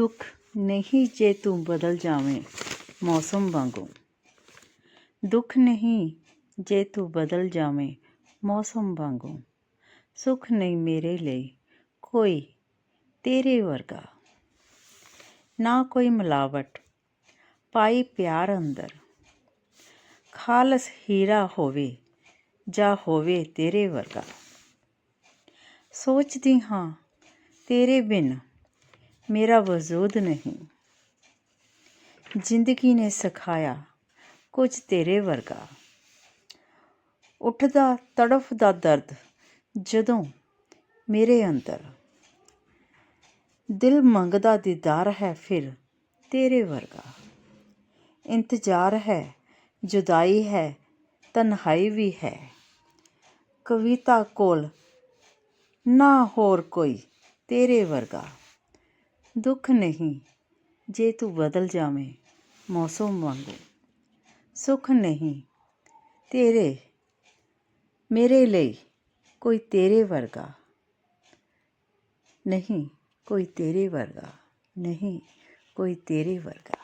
ਦੁੱਖ ਨਹੀਂ ਜੇ ਤੂੰ ਬਦਲ ਜਾਵੇਂ ਮੌਸਮ ਵਾਂਗੂ। ਦੁੱਖ ਨਹੀਂ ਜੇ ਤੂੰ ਬਦਲ ਜਾਵੇਂ ਮੌਸਮ ਵਾਂਗੂ। ਸੁੱਖ ਨਹੀਂ ਮੇਰੇ ਲਈ ਕੋਈ ਤੇਰੇ ਵਰਗਾ। ਨਾ ਕੋਈ ਮਿਲਾਵਟ, ਪਾਈ ਪਿਆਰ ਅੰਦਰ। ਖਾਲਸ ਹੀਰਾ ਹੋਵੇ ਜਾਂ ਹੋਵੇ ਤੇਰੇ ਵਰਗਾ। ਸੋਚਦੀ ਹਾਂ ਤੇਰੇ ਬਿਨ ਮੇਰਾ ਵਜੂਦ ਨਹੀਂ। ਜ਼ਿੰਦਗੀ ਨੇ ਸਿਖਾਇਆ ਕੁਝ ਤੇਰੇ ਵਰਗਾ। ਉੱਠਦਾ ਤੜਫਦਾ ਦਰਦ ਜਦੋਂ ਮੇਰੇ ਅੰਦਰ। ਦਿਲ ਮੰਗਦਾ ਦੀਦਾਰ ਹੈ ਫਿਰ ਤੇਰੇ ਵਰਗਾ। ਇੰਤਜ਼ਾਰ ਹੈ, ਜੁਦਾਈ ਹੈ, ਤਨਹਾਈ ਵੀ ਹੈ। ਕਵਿਤਾ ਕੋਲ ਨਾ ਹੋਰ ਕੋਈ ਤੇਰੇ ਵਰਗਾ। ਦੁੱਖ ਨਹੀਂ ਜੇ ਤੂੰ ਬਦਲ ਜਾਵੇਂ ਮੌਸਮ ਵਾਂਗੂ ਸੁੱਖ ਨਹੀਂ ਤੇਰੇ ਮੇਰੇ ਲਈ ਕੋਈ ਤੇਰੇ ਵਰਗਾ ਨਹੀਂ ਕੋਈ ਤੇਰੇ ਵਰਗਾ ਨਹੀਂ ਕੋਈ ਤੇਰੇ ਵਰਗਾ